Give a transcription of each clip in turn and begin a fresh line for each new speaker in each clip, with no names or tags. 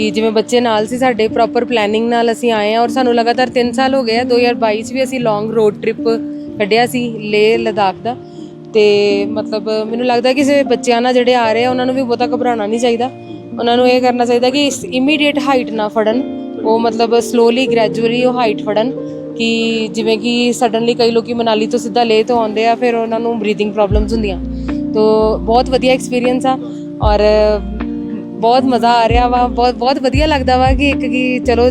ਕਿ ਜਿਵੇਂ ਬੱਚੇ ਨਾਲ ਸੀ, ਸਾਡੇ ਪ੍ਰੋਪਰ ਪਲੈਨਿੰਗ ਨਾਲ ਅਸੀਂ ਆਏ ਆ ਔਰ ਸਾਨੂੰ ਲਗਾਤਾਰ 3 ਸਾਲ ਹੋ ਗਏ ਆ 2022 ਚ ਵੀ ਅਸੀਂ ਲੌਂਗ ਰੋਡ ਟ੍ਰਿਪ ਕੱਢਿਆ ਸੀ, ਲੇਹ ਲਦਾਖ ਦਾ। ਤੇ ਮਤਲਬ ਮੈਨੂੰ ਲੱਗਦਾ ਕਿ ਸੇ ਬੱਚਿਆਂ ਨਾਲ ਜਿਹੜੇ ਆ ਰਹੇ ਆ, ਉਹਨਾਂ ਨੂੰ ਵੀ ਬਹੁਤਾ ਘਬਰਾਉਣਾ ਨਹੀਂ ਚਾਹੀਦਾ। ਉਹਨਾਂ ਨੂੰ ਇਹ ਕਰਨਾ ਚਾਹੀਦਾ ਕਿ ਇਮੀਡੀਏਟ ਹਾਈਟ ਨਾ ਫੜਨ। ਉਹ ਮਤਲਬ ਸਲੋਲੀ ਗ੍ਰੈਜੂਅਲੀ ਉਹ ਹਾਈਟ ਫੜਨ ਕਿ ਜਿਵੇਂ ਕਿ ਸਡਨਲੀ ਕਈ ਲੋਕੀ ਮਨਾਲੀ ਤੋਂ ਸਿੱਧਾ ਲੇਹ ਤੋਂ ਆਉਂਦੇ ਆ, ਫਿਰ ਉਹਨਾਂ ਨੂੰ ਬਰੀਥਿੰਗ ਪ੍ਰੋਬਲਮਸ ਹੁੰਦੀਆਂ। ਤੋ ਬਹੁਤ ਵਧੀਆ ਐਕਸਪੀਰੀਅੰਸ ਆ ਔਰ ਬਹੁਤ ਮਜ਼ਾ ਆ ਰਿਹਾ ਵਾ ਬਹੁਤ ਬਹੁਤ ਵਧੀਆ ਲੱਗਦਾ ਵਾ ਕਿ ਇੱਕ ਕੀ ਚਲੋ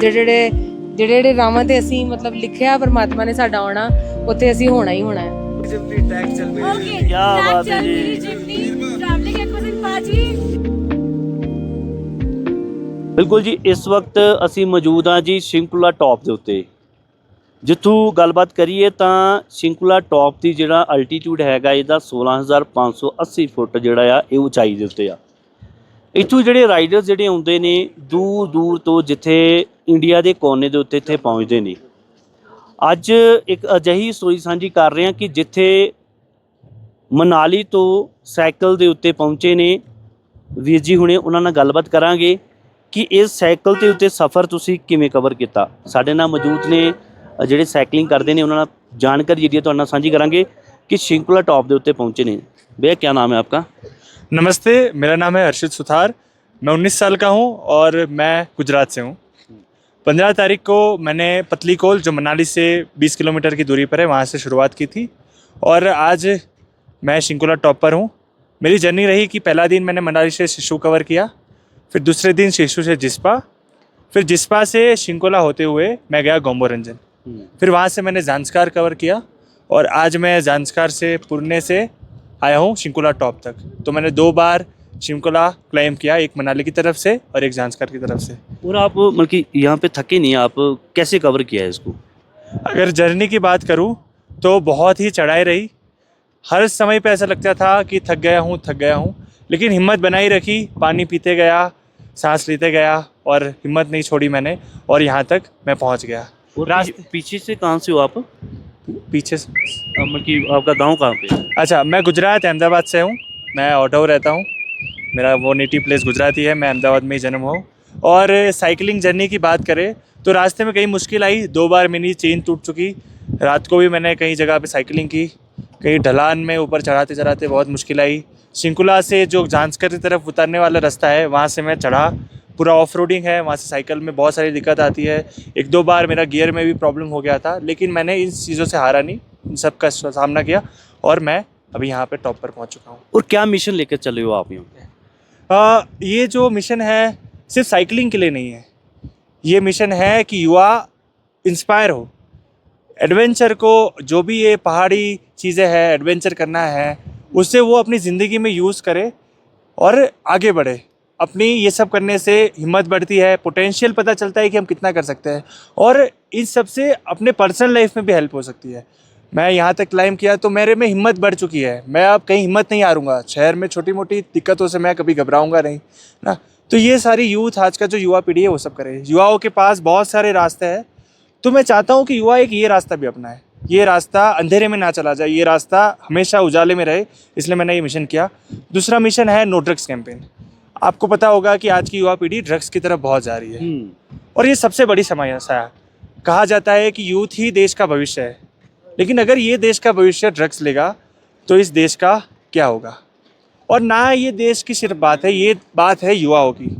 ਜਿਹੜੇ ਜਿਹੜੇ ਰਾਵਾਂ ਤੇ ਅਸੀਂ ਮਤਲਬ ਲਿਖਿਆ ਪਰਮਾਤਮਾ ਨੇ ਸਾਡਾ ਆਉਣਾ ਉੱਥੇ ਅਸੀਂ ਹੋਣਾ ਹੀ ਹੋਣਾ
ਬਿਲਕੁਲ ਜੀ ਇਸ ਵਕਤ ਅਸੀਂ ਮੌਜੂਦ ਹਾਂ ਜੀ ਸ਼ਿੰਕੂਲਾ ਟਾਪ ਦੇ ਉੱਤੇ। ਜਿੱਥੋਂ ਗੱਲਬਾਤ ਕਰੀਏ ਤਾਂ ਸ਼ਿੰਕੂਲਾ ਟਾਪ ਦੀ ਜਿਹੜਾ ਅਲਟੀਟਿਊਡ ਹੈਗਾ ਇਹਦਾ 16580 ਫੁੱਟ ਜਿਹੜਾ ਆ ਇਹ ਉਚਾਈ ਦੇ ਉੱਤੇ ਆ। ਇੱਥੋਂ ਜਿਹੜੇ ਰਾਈਡਰਸ ਜਿਹੜੇ ਆਉਂਦੇ ਨੇ, ਦੂਰ ਦੂਰ ਤੋਂ ਜਿੱਥੇ ਇੰਡੀਆ ਦੇ ਕੋਨੇ ਦੇ ਉੱਤੇ ਇੱਥੇ ਪਹੁੰਚਦੇ ਨੇ। ਅੱਜ ਇੱਕ ਅਜਿਹੀ ਸਟੋਰੀ ਸਾਂਝੀ ਕਰ ਰਹੇ ਹਾਂ ਕਿ ਜਿੱਥੇ ਮਨਾਲੀ ਤੋਂ ਸਾਈਕਲ ਦੇ ਉੱਤੇ ਪਹੁੰਚੇ ਨੇ, ਵੀਰ ਜੀ ਹੁਣੇ ਉਹਨਾਂ ਨਾਲ ਗੱਲਬਾਤ ਕਰਾਂਗੇ ਕਿ ਇਸ ਸਾਈਕਲ ਦੇ ਉੱਤੇ ਸਫ਼ਰ ਤੁਸੀਂ ਕਿਵੇਂ ਕਵਰ ਕੀਤਾ। ਸਾਡੇ ਨਾਲ ਮੌਜੂਦ ਨੇ, ਜਿਹੜੇ ਸਾਈਕਲਿੰਗ ਕਰਦੇ ਨੇ, ਉਹਨਾਂ ਨਾਲ ਜਾਣਕਾਰੀ ਜਿਹੜੀ ਹੈ ਤੁਹਾਡੇ ਨਾਲ ਸਾਂਝੀ ਕਰਾਂਗੇ ਕਿ ਸ਼ਿੰਕੁਲਾ ਟਾਪ ਦੇ ਉੱਤੇ ਪਹੁੰਚੇ ਨੇ। ਬੇ ਕੀ ਨਾਮ ਹੈ ਆਪਕਾ?
नमस्ते मेरा नाम है हर्षित सुथार। मैं 19 साल का हूँ और मैं गुजरात से हूँ। पंद्रह तारीख को मैंने पतली कोल जो मनाली से 20 किलोमीटर की दूरी पर है वहाँ से शुरुआत की थी। और आज मैं शिंकुला टॉप पर हूँ। मेरी जर्नी रही कि पहला दिन मैंने मनाली से शिशु कवर किया फिर दूसरे दिन शिशु से जिस्पा फिर जिस्पा से शिंकुला होते हुए मैं गया गोम्बो रंजन फिर वहाँ से मैंने जानसकार कवर किया और आज मैं जानसकार से पुरने से आया हूँ शिंकुला टॉप तक। तो मैंने दो बार शिंकुला क्लाइम किया एक मनाली की तरफ़ से और एक जानसकार की तरफ़ से।
और आप मतलब कि यहाँ पे थके नहीं आप कैसे कवर किया है इसको?
अगर जर्नी की बात करूँ तो बहुत ही चढ़ाई रही। हर समय पे ऐसा लगता था कि थक गया हूँ थक गया हूँ लेकिन हिम्मत बनाई रखी पानी पीते गया सांस लेते गया और हिम्मत नहीं छोड़ी मैंने और यहाँ तक मैं पहुँच गया।
और पीछे, पीछे से कहाँ से हो आप?
पीछे
अ, मतलब कि आपका गाँव कहाँ पे
अच्छा मैं गुजरात अहमदाबाद से हूँ। मैं ऑटो रहता हूँ। मेरा वो नेटिव प्लेस गुजरात ही है मैं अहमदाबाद में ही जन्म हुआ हूँ। और साइकिलिंग जर्नी की बात करें तो रास्ते में कई मुश्किल आई। दो बार मेरी चेन टूट चुकी। रात को भी मैंने कई जगह पे साइकिलिंग की। कहीं ढलान में ऊपर चढ़ाते चढ़ाते बहुत मुश्किल आई। शिंकुला से जो झांसकर की तरफ़ उतरने वाला रास्ता है वहाँ से मैं चढ़ा। पूरा ऑफ़ रोडिंग है वहाँ से साइकिल में बहुत सारी दिक्कत आती है। एक दो बार मेरा गियर में भी प्रॉब्लम हो गया था लेकिन मैंने इन चीज़ों से हारा नहीं इन सब का सामना किया और मैं अभी यहाँ पे टॉप पर पहुँच चुका हूँ।
और क्या मिशन लेकर चले हो आप यहाँ
ये जो मिशन है सिर्फ़ साइकिलिंग के लिए नहीं है। ये मिशन है कि युवा इंस्पायर हो। एडवेंचर को जो भी ये पहाड़ी चीज़ें हैं एडवेंचर करना है उससे वो अपनी ज़िंदगी में यूज़ करे और आगे बढ़े। अपनी ये सब करने से हिम्मत बढ़ती है पोटेंशियल पता चलता है कि हम कितना कर सकते हैं और इन सबसे अपने पर्सनल लाइफ में भी हेल्प हो सकती है। मैं यहाँ तक क्लाइम किया तो मेरे में हिम्मत बढ़ चुकी है। मैं अब कहीं हिम्मत नहीं हारूँगा। शहर में छोटी मोटी दिक्कतों से मैं कभी घबराऊँगा नहीं, ना? तो ये सारी यूथ आज का जो युवा पीढ़ी है वो सब करे। युवाओं के पास बहुत सारे रास्ते हैं। तो मैं चाहता हूँ कि युवा एक ये रास्ता भी अपनाए। ये रास्ता अंधेरे में ना चला जाए। ये रास्ता हमेशा उजाले में रहे, इसलिए मैंने ये मिशन किया। दूसरा मिशन है नो ड्रग्स कैंपेन आपको पता होगा कि आज की युवा पीढ़ी ड्रग्स की तरफ़ बहुत जा रही है।
हम्म,
और ये सबसे बड़ी समस्या है। कहा जाता है कि यूथ ही देश का भविष्य है। लेकिन अगर ये देश का भविष्य ड्रग्स लेगा तो इस देश का क्या होगा? और ना ये देश की सिर्फ़ बात है ये बात है युवाओं की।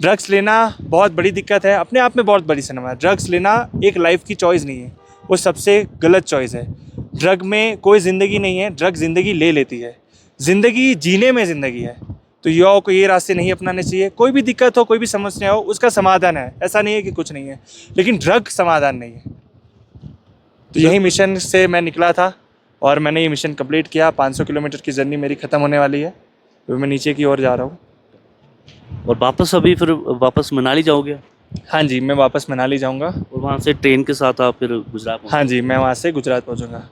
ड्रग्स लेना बहुत बड़ी दिक्कत है। अपने आप में बहुत बड़ी सिनेमा है। ड्रग्स लेना एक लाइफ की चॉइस नहीं है। वो सबसे गलत चॉइस है। ड्रग में कोई ज़िंदगी नहीं है। ड्रग ज़िंदगी ले लेती है। ज़िंदगी जीने में ज़िंदगी है। तो युवाओं को ये रास्ते नहीं अपनाने चाहिए। कोई भी दिक्कत हो कोई भी समस्या हो उसका समाधान है। ऐसा नहीं है कि कुछ नहीं है लेकिन ड्रग समाधान नहीं है। तो यही मिशन से मैं निकला था और मैंने ये मिशन कंप्लीट किया। 500 किलोमीटर की जर्नी मेरी ख़त्म होने वाली है। तो मैं नीचे की ओर जा रहा हूँ।
और वापस अभी फिर वापस मनाली जाओगे?
हाँ जी मैं वापस मनाली जाऊँगा।
और वहाँ से ट्रेन के साथ आप फिर गुजरात
हाँ जी मैं वहाँ से गुजरात पहुँचूँगा।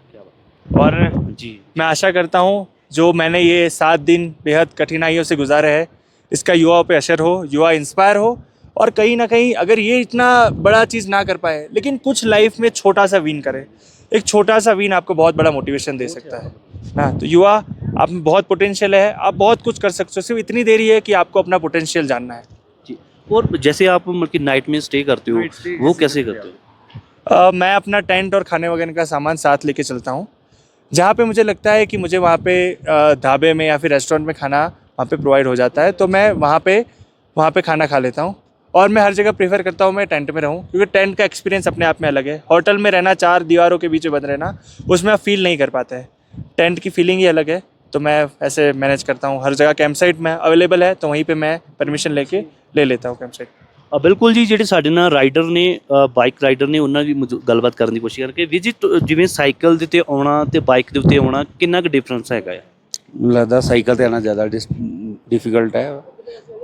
और
जी।
मैं आशा करता हूँ जो मैंने ये सात दिन बेहद कठिनाइयों से गुजारे हैं इसका युवाओं पे असर हो युवा इंस्पायर हो और कहीं ना कहीं अगर ये इतना बड़ा चीज़ ना कर पाए लेकिन कुछ लाइफ में छोटा सा विन करे। एक छोटा सा विन आपको बहुत बड़ा मोटिवेशन दे सकता है। ना तो युवा आप में बहुत पोटेंशियल है आप बहुत कुछ कर सकते हो सिर्फ़ इतनी देरी है कि आपको अपना पोटेंशियल जानना है।
जी और जैसे आप मतलब कि नाइट में स्टे करते हो वो
कैसे करते
हो?
मैं अपना टेंट और खाने वगैरह का सामान साथ लेके चलता हूँ। जहाँ पे मुझे लगता है कि मुझे वहाँ पे ढाबे में या फिर रेस्टोरेंट में खाना वहाँ पे प्रोवाइड हो जाता है तो मैं वहाँ पे वहाँ पे खाना खा लेता हूँ। और मैं हर जगह प्रेफर करता हूँ, मैं टेंट में रहूँ, क्योंकि टेंट का एक्सपीरियंस अपने आप में अलग है। होटल में रहना, चार दीवारों के बीच में बंद रहना, उसमें आप फील नहीं कर पाते हैं। टेंट की फीलिंग ही अलग है तो मैं ऐसे मैनेज करता हूँ। हर जगह कैंप साइट में अवेलेबल है तो वहीं पर मैं परमिशन लेके ले लेता हूँ कैंप साइट
ਬਿਲਕੁਲ ਜੀ ਜਿਹੜੇ ਸਾਡੇ ਨਾਲ ਰਾਈਡਰ ਨੇ ਬਾਈਕ ਰਾਈਡਰ ਨੇ ਉਹਨਾਂ ਦੀ ਗੱਲਬਾਤ ਕਰਨ ਦੀ ਕੋਸ਼ਿਸ਼ ਕਰਕੇ। ਵੀ ਜੀ ਤੁ- ਜਿਵੇਂ ਸਾਈਕਲ ਦੇ ਉੱਤੇ ਆਉਣਾ ਤੇ ਬਾਈਕ ਦੇ ਉੱਤੇ ਆਉਣਾ ਕਿੰਨਾ ਕੁ ਡਿਫਰੈਂਸ ਹੈਗਾ ਆ?
ਮੈਨੂੰ ਲੱਗਦਾ ਸਾਈਕਲ ਤੇ ਆਉਣਾ ਜ਼ਿਆਦਾ ਡਿਫਿਕਲਟ ਹੈ।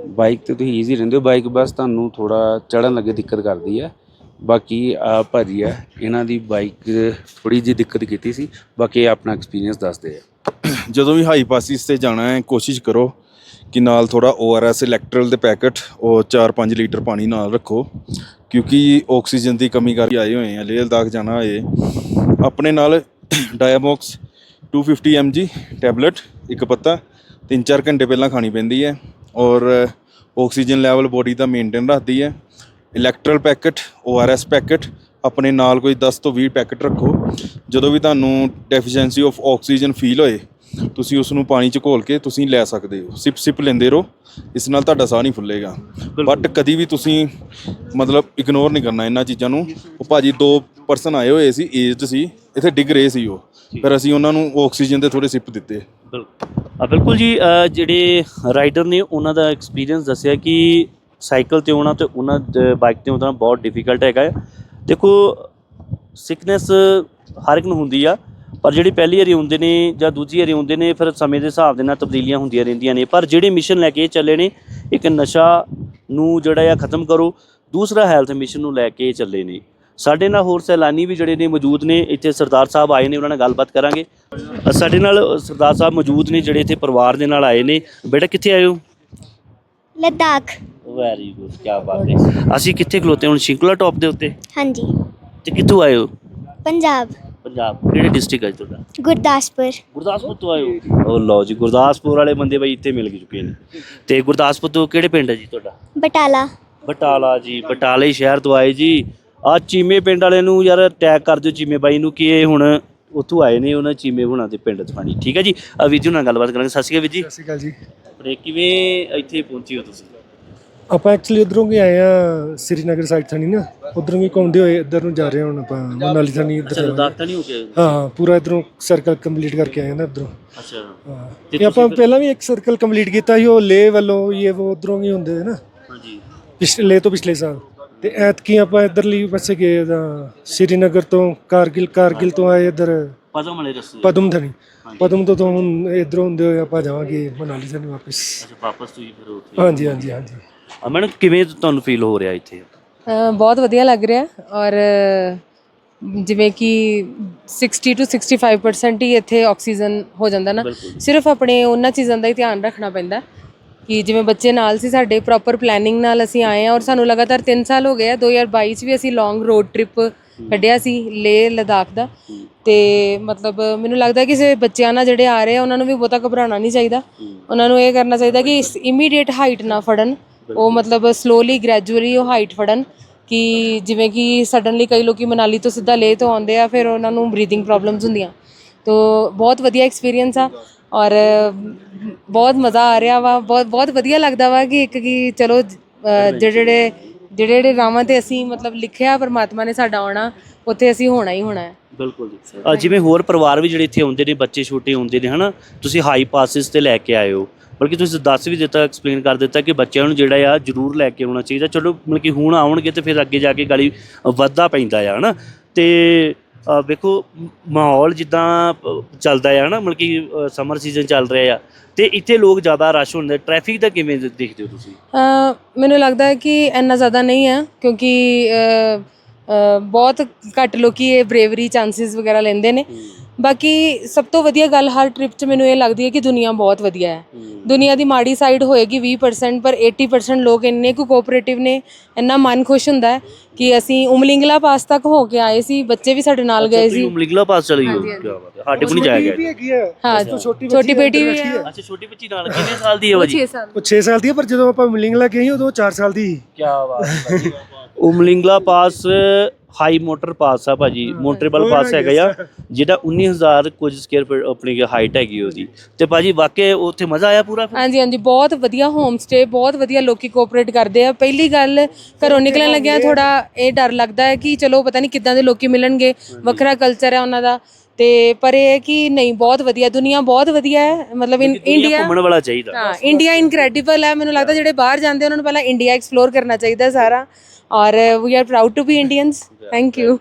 ਬਾਈਕ ਤੇ ਤੁਸੀਂ ਈਜ਼ੀ ਰਹਿੰਦੇ ਹੋ। ਬਾਈਕ ਬਸ ਤੁਹਾਨੂੰ ਥੋੜਾ ਚੜਨ ਲੱਗੇ ਦਿੱਕਤ ਕਰਦੀ ਹੈ। ਬਾਕੀ ਆ ਭਾਜੀ ਆ ਇਹਨਾਂ ਦੀ ਬਾਈਕ ਥੋੜੀ ਜਿਹੀ ਦਿੱਕਤ ਕੀਤੀ ਸੀ। ਬਾਕੀ ਇਹ ਆਪਣਾ ਐਕਸਪੀਰੀਅੰਸ ਦੱਸਦੇ ਆ।
ਜਦੋਂ ਵੀ ਹਾਈ ਪਾਸਿਸ ਤੇ ਜਾਣਾ ਹੈ ਕੋਸ਼ਿਸ਼ ਕਰੋ। ਕਿ ਨਾਲ ਥੋੜਾ ORS ਇਲੈਕਟ੍ਰਲ ਦੇ ਪੈਕਟ, ਉਹ 4-5 ਲੀਟਰ ਪਾਣੀ ਨਾਲ ਰੱਖੋ, ਕਿਉਂਕਿ ਆਕਸੀਜਨ ਦੀ ਕਮੀ ਕਰਕੇ ਆਏ ਹੋਏ ਆ ਲੇਹ ਲਦਾਖ ਜਾਣਾ ਹੋਏ। ਆਪਣੇ ਨਾਲ ਡਾਇਮੋਕਸ 250 mg ਟੈਬਲੇਟ ਇੱਕ ਪੱਤਾ 3-4 ਘੰਟੇ ਪਹਿਲਾਂ ਖਾਣੀ ਪੈਂਦੀ ਹੈ। ਔਰ ਆਕਸੀਜਨ ਲੈਵਲ ਬੋਡੀ ਦਾ ਮੇਨਟੇਨ ਰੱਖਦੀ ਹੈ। ਇਲੈਕਟ੍ਰਲ ਪੈਕਟ ORS ਪੈਕਟ ਆਪਣੇ ਨਾਲ ਕੋਈ 10 ਤੋਂ 20 ਪੈਕਟ ਰੱਖੋ। ਜਦੋਂ ਵੀ ਤੁਹਾਨੂੰ ਡੈਫੀਸ਼ੀਐਂਸੀ ਆਫ ਆਕਸੀਜਨ ਫੀਲ ਹੋਏ ਤੁਸੀਂ ਉਸ ਨੂੰ ਪਾਣੀ ਚ ਘੋਲ ਕੇ ਤੁਸੀਂ ਲੈ ਸਕਦੇ ਹੋ। ਸਿਪ ਸਿਪ ਲੈਂਦੇ ਰਹੋ। ਇਸ ਨਾਲ ਤੁਹਾਡਾ ਸਾਹ ਨਹੀਂ ਫੁੱਲੇਗਾ। ਬਟ ਕਦੀ ਵੀ ਤੁਸੀਂ ਮਤਲਬ ਇਗਨੋਰ ਨਹੀਂ ਕਰਨਾ ਇਹਨਾਂ ਚੀਜ਼ਾਂ ਨੂੰ। ਉਹ ਭਾਜੀ ਦੋ ਪਰਸਨ ਆਏ ਹੋਏ ਸੀ ਏਜਡ ਸੀ ਇੱਥੇ ਡਿੱਗ ਰਹੇ ਸੀ ਉਹ। ਫਿਰ ਅਸੀਂ ਉਹਨਾਂ ਨੂੰ ਆਕਸੀਜਨ ਦੇ ਥੋੜੇ ਸਿਪ ਦਿੱਤੇ।
ਬਿਲਕੁਲ। ਜੀ ਜਿਹੜੇ ਰਾਈਡਰ ਨੇ ਉਹਨਾਂ ਦਾ ਐਕਸਪੀਰੀਅੰਸ ਦੱਸਿਆ ਕਿ ਸਾਈਕਲ ਤੇ ਆਉਣਾ ਤੇ ਉਹਨਾਂ ਬਾਈਕ ਤੇ ਆਉਣਾ ਬਹੁਤ ਡਿਫਿਕਲਟ ਹੈਗਾ। ਦੇਖੋ ਸਿਕਨੈਸ ਹਰ ਇੱਕ ਨੂੰ ਹੁੰਦੀ ਆ। ਪਰ ਜਿਹੜੀ ਪਹਿਲੀ ਵਾਰੀ ਹੁੰਦੇ ਨੇ ਜਾਂ ਦੂਜੀ ਵਾਰੀ ਹੁੰਦੇ ਨੇ ਫਿਰ ਸਮੇਂ ਦੇ ਹਿਸਾਬ ਦੇ ਨਾਲ ਤਬਦੀਲੀਆਂ ਹੁੰਦੀਆਂ ਰਹਿੰਦੀਆਂ ਨੇ। ਪਰ ਜਿਹੜੇ ਮਿਸ਼ਨ ਲੈ ਕੇ ਚੱਲੇ ਨੇ ਇੱਕ ਨਸ਼ਾ ਨੂੰ ਜਿਹੜਾ ਆ ਖਤਮ ਕਰੋ ਦੂਸਰਾ ਹੈਲਥ ਮਿਸ਼ਨ ਨੂੰ ਲੈ ਕੇ ਚੱਲੇ ਨੇ। ਸਾਡੇ ਨਾਲ ਹੋਰ ਸੈਲਾਨੀ ਵੀ ਜਿਹੜੇ ਨੇ ਮੌਜੂਦ ਨੇ ਇੱਥੇ ਸਰਦਾਰ ਸਾਹਿਬ ਆਏ ਨੇ ਉਹਨਾਂ ਨਾਲ ਗੱਲਬਾਤ ਕਰਾਂਗੇ। ਸਾਡੇ ਨਾਲ ਸਰਦਾਰ ਸਾਹਿਬ ਮੌਜੂਦ ਨੇ ਜਿਹੜੇ ਇੱਥੇ ਪਰਿਵਾਰ ਦੇ ਨਾਲ ਆਏ ਨੇ। ਬੇਟਾ ਕਿੱਥੇ ਆਏ ਹੋ?
ਲੱਦਾਖ।
ਵੈਰੀ ਗੁੱਡ ਕੀ ਬਾਤ ਹੈ। ਅਸੀਂ ਕਿੱਥੇ ਖਲੋਤੇ ਹੁਣ ਸ਼ਿੰਕਲਾ ਟਾਪ ਦੇ ਉੱਤੇ?
ਹਾਂਜੀ।
ਤੇ ਕਿੱਥੋਂ ਆਏ ਹੋ?
ਪੰਜਾਬ।
ਪੰਜਾਬ ਕਿਹੜੇ ਡਿਸਟ੍ਰਿਕਟ ਹੈ ਜੀ ਤੁਹਾਡਾ?
ਗੁਰਦਾਸਪੁਰ।
ਗੁਰਦਾਸਪੁਰ ਤੋਂ ਆਏ ਹੋ? ਉਹ ਲਓ ਜੀ ਗੁਰਦਾਸਪੁਰ ਵਾਲੇ ਬੰਦੇ ਬਈ ਇੱਥੇ ਮਿਲ ਚੁੱਕੇ ਨੇ। ਤੇ ਗੁਰਦਾਸਪੁਰ ਤੋਂ ਕਿਹੜੇ ਪਿੰਡ ਹੈ ਜੀ ਤੁਹਾਡਾ?
ਬਟਾਲਾ।
ਬਟਾਲਾ ਜੀ ਬਟਾਲੇ ਸ਼ਹਿਰ ਤੋਂ ਆਏ ਜੀ। ਆ ਚੀਮੇ ਪਿੰਡ ਵਾਲੇ ਨੂੰ ਯਾਰ ਟੈਗ ਕਰ ਦਿਓ ਚੀਮੇ ਬਾਈ ਨੂੰ ਕਿ ਇਹ ਹੁਣ ਉੱਥੋਂ ਆਏ ਨੇ ਉਹਨਾਂ ਚੀਮੇ ਹੁਣਾਂ ਦੇ ਪਿੰਡ ਤੋਂ ਪਾਣੀ ਠੀਕ ਹੈ ਜੀ? ਆ ਵੀਰ ਜੀ ਨਾਲ ਗੱਲਬਾਤ ਕਰਾਂਗੇ। ਸਤਿ ਸ਼੍ਰੀ ਅਕਾਲ ਵੀਰ ਜੀ।
ਸਤਿ ਸ਼੍ਰੀ ਅਕਾਲ ਜੀ।
ਤੇ ਕਿਵੇਂ ਇੱਥੇ ਪਹੁੰਚੇ ਹੋ ਤੁਸੀਂ?
ਆਪਾਂ ਐਕਚੁਅਲੀ ਉਧਰੋਂ ਹੀ ਆਏ ਆ ਸ੍ਰੀਨਗਰ ਸਾਈਡ ਥਾਣੀ ਨਾ ਉਧਰੋਂ ਹੀ ਘੁੰਮਦੇ ਹੋਏ ਇੱਧਰ ਨੂੰ ਜਾ ਰਹੇ ਹਾਂ ਹੁਣ ਆਪਾਂ ਮਨਾਲੀ ਥਾਣੀ ਇੱਧਰ।
ਲਦਾਖ ਤਾਂ ਨਹੀਂ ਹੋ ਆਏ?
ਹਾਂ ਹਾਂ ਪੂਰਾ ਇਧਰੋਂ ਸਰਕਲ ਕੰਪਲੀਟ ਕਰਕੇ ਆਏ ਨਾ ਉਧਰੋਂ
ਅੱਛਾ।
ਹਾਂ
ਤੇ
ਆਪਾਂ ਪਹਿਲਾਂ ਵੀ ਇੱਕ ਸਰਕਲ ਕੰਪਲੀਟ ਕੀਤਾ ਸੀ ਉਹ ਲੇ ਵੱਲੋਂ ਇਹ ਉਹ ਉਧਰੋਂ ਹੀ ਹੁੰਦੇ ਆ ਨਾ।
ਹਾਂਜੀ।
ਪਿਛਲੇ ਲੇ ਤੋਂ ਪਿਛਲੇ ਸਾਲ। ਤੇ ਐਤਕੀ ਆਪਾਂ ਇੱਧਰਲੀ ਪਾਸੇ ਗਏ ਤਾਂ ਸ੍ਰੀਨਗਰ ਤੋਂ ਕਾਰਗਿਲ ਕਾਰਗਿਲ ਤੋਂ ਆਏ ਇੱਧਰ
ਪਦਮ ਵਾਲੇ ਰਸਤੇ।
ਪਦਮ ਥਾਣੀ। ਪਦਮ ਤੋਂ ਤੋਂ ਹੁਣ ਇੱਧਰੋਂ ਹੁੰਦੇ ਹੋਏ ਆਪਾਂ ਜਾਵਾਂਗੇ ਮਨਾਲੀ ਥਾਣੀ ਵਾਪਸ।
ਅੱਛਾ ਵਾਪਸ ਤੁਸੀਂ ਫਿਰ ਉੱਥੇ।
ਹਾਂਜੀ ਹਾਂਜੀ ਹਾਂਜੀ।
ਮੈਡਮ ਕਿਵੇਂ ਤੁਹਾਨੂੰ ਫੀਲ ਹੋ ਰਿਹਾ ਇੱਥੇ?
ਅ, ਬਹੁਤ ਵਧੀਆ ਲੱਗ ਰਿਹਾ ਔਰ ਜਿਵੇਂ ਕਿ 60 ਤੋਂ 65% ਹੀ ਇੱਥੇ ਆਕਸੀਜਨ ਹੋ ਜਾਂਦਾ ਨਾ
ਬਿਲਕੁਲ।
ਸਿਰਫ ਆਪਣੇ ਉਹਨਾਂ ਚੀਜ਼ਾਂ ਦਾ ਹੀ ਧਿਆਨ ਰੱਖਣਾ ਪੈਂਦਾ ਕਿ ਜਿਵੇਂ ਬੱਚੇ ਨਾਲ ਸੀ ਸਾਡੇ ਪ੍ਰੋਪਰ ਪਲੈਨਿੰਗ ਨਾਲ ਅਸੀਂ ਆਏ ਆ ਔਰ ਸਾਨੂੰ ਲਗਾਤਾਰ 3 ਸਾਲ ਹੋ ਗਏ ਆ 2022 ਚ ਵੀ ਅਸੀਂ ਲੌਂਗ ਰੋਡ ਟ੍ਰਿਪ ਕੱਢਿਆ ਸੀ ਲੇਹ ਲਦਾਖ ਦਾ। ਤੇ ਮਤਲਬ ਮੈਨੂੰ ਲੱਗਦਾ ਕਿ ਸੇ ਬੱਚਿਆਂ ਨਾਲ ਜਿਹੜੇ ਆ ਰਹੇ ਆ ਉਹਨਾਂ ਨੂੰ ਵੀ ਬਹੁਤਾ ਘਬਰਾਉਣਾ ਨਹੀਂ ਚਾਹੀਦਾ। ਉਹਨਾਂ ਨੂੰ ਇਹ ਕਰਨਾ ਚਾਹੀਦਾ ਕਿ ਇਮੀਡੀਏਟ ਹਾਈਟ ਨਾ ਫੜਨ। ਉਹ ਮਤਲਬ ਸਲੋਲੀ ਗ੍ਰੈਜੂਅਲੀ ਉਹ ਹਾਈਟ ਫੜਨ ਕਿ ਜਿਵੇਂ ਕਿ ਸਡਨਲੀ ਕਈ ਲੋਕੀ ਮਨਾਲੀ ਤੋਂ ਸਿੱਧਾ ਲੇਹ ਤੋਂ ਆਉਂਦੇ ਆ ਫਿਰ ਉਹਨਾਂ ਨੂੰ ਬਰੀਥਿੰਗ ਪ੍ਰੋਬਲਮਸ ਹੁੰਦੀਆਂ। ਤੋ ਬਹੁਤ ਵਧੀਆ ਐਕਸਪੀਰੀਅੰਸ ਆ ਔਰ ਬਹੁਤ ਮਜ਼ਾ ਆ ਰਿਹਾ ਵਾ ਬਹੁਤ ਬਹੁਤ ਵਧੀਆ ਲੱਗਦਾ ਵਾ ਕਿ ਇੱਕ ਕਿ ਚਲੋ ਜਿਹੜੇ ਜਿਹੜੇ ਜਿਹੜੇ ਜਿਹੜੇ ਰਾਵਾਂ ਤੇ ਅਸੀਂ ਮਤਲਬ ਲਿਖਿਆ ਪਰਮਾਤਮਾ ਨੇ ਸਾਡਾ ਆਉਣਾ ਉੱਥੇ ਅਸੀਂ ਹੋਣਾ ਹੀ ਹੋਣਾ ਹੈ।
ਬਿਲਕੁਲ ਜੀ। ਜਿਵੇਂ ਹੋਰ ਪਰਿਵਾਰ ਵੀ ਜਿਹੜੇ ਇੱਥੇ ਆਉਂਦੇ ਨੇ ਬੱਚੇ ਛੋਟੇ ਹੁੰਦੇ ਨੇ ਹਨਾ ਤੁਸੀਂ ਹਾਈ ਪਾਸਿਸ ਤੇ ਲੈ ਕੇ ਆਏ ਹੋ। ਬਲਕਿ ਤੁਸੀਂ ਦੱਸ ਵੀ ਦਿੱਤਾ ਐਕਸਪਲੇਨ ਕਰ ਦਿੱਤਾ ਕਿ ਬੱਚਿਆਂ ਨੂੰ ਜਿਹੜਾ ਆ ਜ਼ਰੂਰ ਲੈ ਕੇ ਆਉਣਾ ਚਾਹੀਦਾ। ਚਲੋ ਮਤਲਬ ਕਿ ਹੁਣ ਆਉਣਗੇ ਤੇ ਫਿਰ ਅੱਗੇ ਜਾ ਕੇ ਗਾਲੀ ਵੱਧਦਾ ਪੈਂਦਾ ਆ ਹਨਾ? ਤੇ ਵੇਖੋ ਮਾਹੌਲ ਜਿੱਦਾਂ ਚੱਲਦਾ ਆ ਹਨਾ? ਮਤਲਬ ਕਿ ਸਮਰ ਸੀਜ਼ਨ ਚੱਲ ਰਿਹਾ ਆ। ਤੇ ਇੱਥੇ ਲੋਕ ਜ਼ਿਆਦਾ ਰਸ਼ ਹੁੰਦੇ। ਟ੍ਰੈਫਿਕ ਦਾ ਕਿਵੇਂ ਦੇਖਦੇ ਹੋ ਤੁਸੀਂ?
ਮੈਨੂੰ ਲੱਗਦਾ ਹੈ ਕਿ ਇੰਨਾ ਜ਼ਿਆਦਾ ਨਹੀਂ ਹੈ ਕਿਉਂਕਿ ਬਹੁਤ ਘੱਟ ਲੋਕੀ ਇਹ ਬ੍ਰੇਵਰੀ ਚਾਂਸਸ ਵਗੈਰਾ ਲੈਂਦੇ ਨੇ। ਬਾਕੀ ਸਭ ਤੋਂ ਵਧੀਆ ਗੱਲ ਹਰ ਟ੍ਰਿਪ 'ਚ ਮੈਨੂੰ ਇਹ ਲੱਗਦੀ ਹੈ ਕਿ ਦੁਨੀਆ ਬਹੁਤ ਵਧੀਆ ਹੈ। ਦੁਨੀਆ ਦੀ ਮਾੜੀ ਸਾਈਡ ਹੋਏਗੀ 20% ਪਰ 80% ਲੋਕ ਇੰਨੇ ਕੁ ਕੋਆਪਰੇਟਿਵ ਨੇ ਇੰਨਾ ਮਨ ਖੁਸ਼ ਹੁੰਦਾ ਹੈ ਕਿ ਅਸੀਂ ਉਮਲਿੰਗਲਾ ਪਾਸ ਤੱਕ ਹੋ ਕੇ ਆਏ ਸੀ ਬੱਚੇ ਵੀ ਸਾਡੇ ਨਾਲ ਗਏ ਸੀ।
ਉਮਲਿਗਲਾ ਪਾਸ ਚਲੀ ਗਈ ਕੀ ਬਾਤ ਹੈ। ਸਾਡੇ ਕੋਲ ਨਹੀਂ ਜਾਇਆ ਗਿਆ
ਹੈ। ਛੋਟੀ
ਛੋਟੀ ਬੇਟੀ ਵੀ ਹੈ।
ਅੱਛਾ ਛੋਟੀ ਬੱਚੀ ਨਾਲ ਕਿੰਨੇ ਸਾਲ ਦੀ ਹੈ ਭਾਜੀ?
6 ਸਾਲ
ਉਹ 6 ਸਾਲ ਦੀ ਹੈ ਪਰ ਜਦੋਂ ਆਪਾਂ ਮਿਲਿੰਗ ਲਾ ਗਏ ਸੀ ਉਦੋਂ 4 ਸਾਲ ਦੀ ਸੀ।
ਕੀ ਬਾਤ ਹੈ ਉਮਲਿੰਗਲਾ ਪਾਸ ਹਾਈ ਮੋਟਰ ਪਾਸ ਆ ਭਾਜੀ ਮੋਟਰੇਬਲ ਪਾਸ ਹੈਗਾ ਆ ਜਿਹਦਾ 19000 ਕੁਝ ਸਕੁਅਰ ਫੀਟ ਆਪਣੀ ਹਾਈਟ ਹੈਗੀ ਉਹਦੀ। ਤੇ ਭਾਜੀ ਵਾਕਈ ਉੱਥੇ ਮਜ਼ਾ ਆਇਆ ਪੂਰਾ?
ਹਾਂਜੀ ਹਾਂਜੀ ਬਹੁਤ ਵਧੀਆ ਹੋਮ ਸਟੇ ਬਹੁਤ ਵਧੀਆ ਲੋਕੀ ਕੋਆਪਰੇਟ ਕਰਦੇ ਆ। ਪਹਿਲੀ ਗੱਲ ਘਰੋਂ ਨਿਕਲਣ ਲੱਗਿਆ ਥੋੜਾ ਇਹ ਡਰ ਲੱਗਦਾ ਹੈ ਕਿ ਚਲੋ ਪਤਾ ਨਹੀਂ ਕਿੱਦਾਂ ਦੇ ਲੋਕੀ ਮਿਲਣਗੇ ਵੱਖਰਾ ਕਲਚਰ ਹੈ ਉਹਨਾਂ ਦਾ। ਤੇ ਪਰ ਇਹ ਹੈ ਕਿ ਨਹੀਂ ਬਹੁਤ ਵਧੀਆ ਦੁਨੀਆ ਬਹੁਤ ਵਧੀਆ ਹੈ। ਮਤਲਬ ਇੰਡੀਆ
ਘੁੰਮਣ ਵਾਲਾ ਚਾਹੀਦਾ।
ਹਾਂ ਇੰਡੀਆ ਇਨਕ੍ਰੈਡੀਬਲ ਹੈ। ਮੈਨੂੰ ਲੱਗਦਾ ਜਿਹੜੇ ਬਾਹਰ ਜਾਂਦੇ ਉਹਨਾਂ ਨੂੰ ਪਹਿਲਾਂ ਇੰਡੀਆ ਐਕਸਪਲੋਰ ਕਰਨਾ ਚਾਹੀਦਾ ਸਾਰਾ। ਔਰ we are proud to be Indians thank you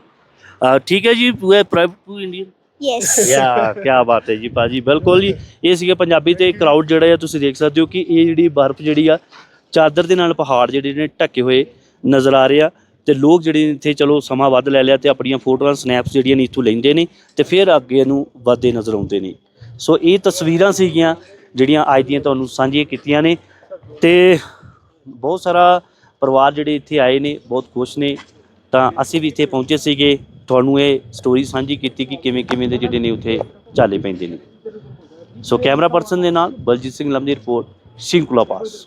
uh ਠੀਕ ਹੈ ਜੀ ਪੂਰੇ private to Indian
yes
yeah ਕੀ ਬਾਤ ਹੈ ਜੀ ਭਾਜੀ ਬਿਲਕੁਲ ਜੀ। ਇਹ ਸੀਗੇ ਪੰਜਾਬੀ ਤੇ ਕਰਾਊਡ ਜਿਹੜਾ ਆ ਤੁਸੀਂ ਦੇਖ ਸਕਦੇ ਹੋ ਕਿ ਇਹ ਜਿਹੜੀ ਬਰਫ਼ ਜਿਹੜੀ ਆ ਚਾਦਰ ਦੇ ਨਾਲ ਪਹਾੜ ਜਿਹੜੇ ਨੇ ਢੱਕੇ ਹੋਏ ਨਜ਼ਰ ਆ ਰਹੇ ਆ। ਤੇ ਲੋਕ ਜਿਹੜੇ ਇੱਥੇ ਚਲੋ ਸਮਾਂ ਵੱਧ ਲੈ ਲਿਆ ਤੇ ਆਪਣੀਆਂ ਫੋਟੋਆਂ ਸਨੈਪਸ ਜਿਹੜੀਆਂ ਨੇ ਇੱਥੋਂ ਲੈਂਦੇ ਨੇ ਤੇ ਫਿਰ ਅੱਗੇ ਨੂੰ ਵੱਧਦੇ ਨਜ਼ਰ ਆਉਂਦੇ ਨੇ। ਸੋ ਇਹ ਤਸਵੀਰਾਂ ਸੀਗੀਆਂ ਜਿਹੜੀਆਂ ਅੱਜ ਦੀਆਂ ਤੁਹਾਨੂੰ ਸਾਂਝੀਆਂ ਕੀਤੀਆਂ ਨੇ ਤੇ ਬਹੁਤ ਸਾਰਾ ਪਰਿਵਾਰ ਜਿਹੜੇ ਇੱਥੇ ਆਏ ਨੇ, ਬਹੁਤ ਖੁਸ਼ ਨੇ। ਤਾਂ ਅਸੀਂ ਵੀ ਇੱਥੇ ਪਹੁੰਚੇ ਸੀਗੇ। ਤੁਹਾਨੂੰ ਇਹ ਸਟੋਰੀ ਸਾਂਝੀ ਕੀਤੀ ਕਿ ਕਿਵੇਂ ਕਿਵੇਂ ਦੇ ਜਿਹੜੇ ਨੇ ਉੱਥੇ ਚਾਲੇ ਪੈਂਦੇ ਨੇ। ਸੋ ਕੈਮਰਾ ਪਰਸਨ ਦੇ ਨਾਲ ਬਲਜੀਤ ਸਿੰਘ ਲੰਮੀ ਰਿਪੋਰਟ ਸ਼ਿੰਕੁਲਾ ਪਾਸ।